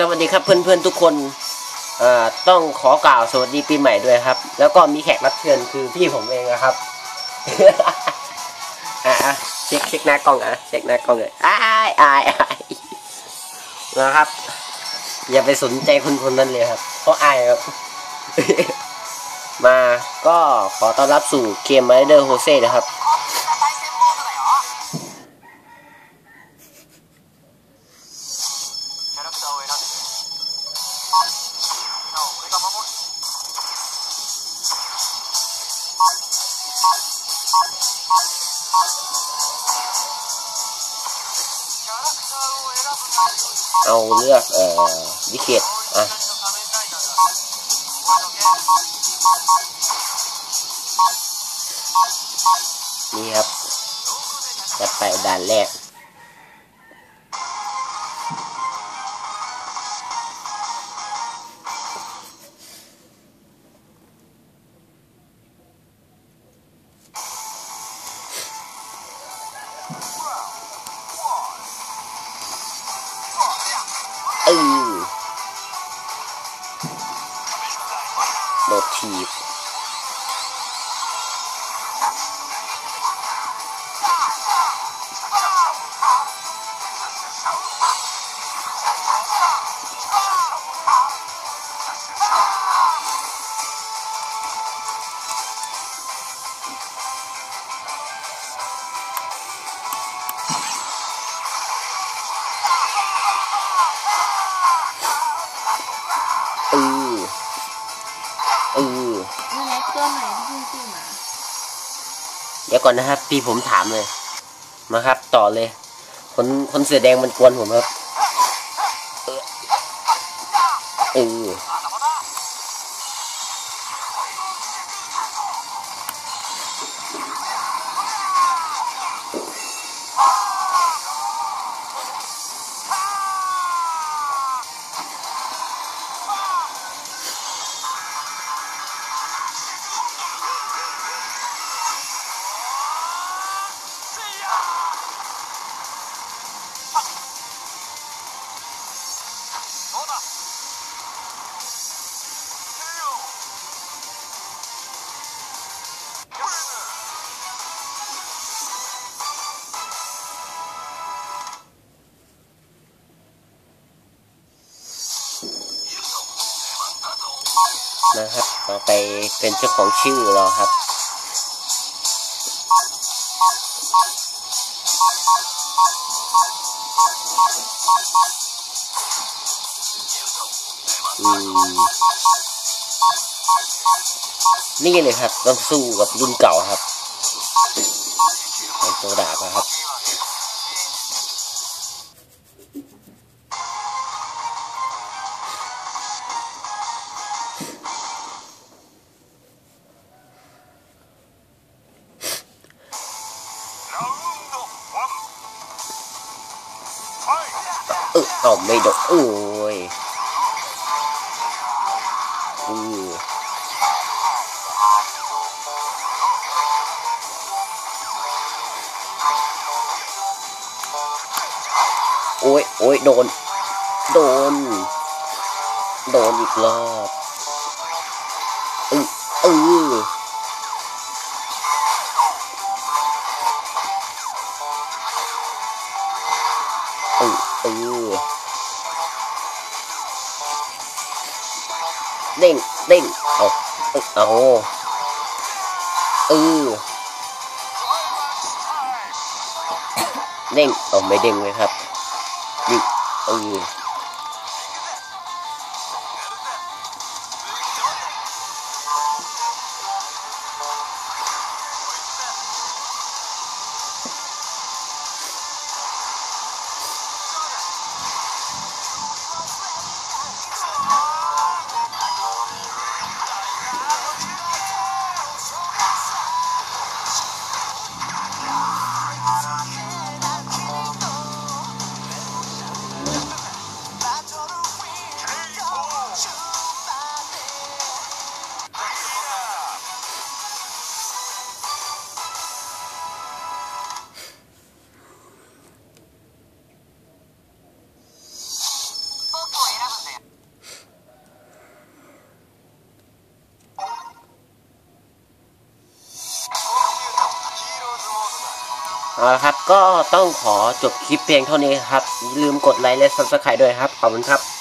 สวัสดีครับเพื่อนๆทุกคนอ่อต้องขอกล่าวสวัสดีปีใหม่ด้วยครับ แล้วก็มีแขกรับเชิญคือพี่ผมเองนะครับอะเช็คเช็คหน้ากล้องอะเช็คหน้ากล้องเลยอายอายอายนะครับ อย่าไปสนใจคนคนนั้นเลยครับเพราะอายครับมาก็ขอต้อนรับสู่เกม r รเดอร์โฮเซ่นะครับ เอาเลือกเอ่อวิกเก็ตอะนี่ครับจะไปด่านแรก โดด ออนั่นแหละตัวใหม่ที่เพิ่งซื้อมาเดี๋ยวก่อนนะครับพี่ผมถามเลย มาครับ ต่อเลย คนคนเสื้อแดงมันกวนผมครับ นะครับต่อไปเป็นเจ้าของชื่อเราครับอืมนี่เลยครับต้องสู้กับรุ่นเก่าครับเป็นตัวดาบนะครับ เออเอาไม่โดนโอ้ยอือโอ้ยโอ้ยโดน โดน โดนอีกรอบ เออเด้งเด้งเอาเออเอาเออเด้งเอาไม่เด้งเลยครับนี่เออ เอาละครับ ก็ต้องขอจบคลิปเพียงเท่านี้ครับอย่าลืมกดไลค์และ subscribe ด้วยครับ ขอบคุณครับ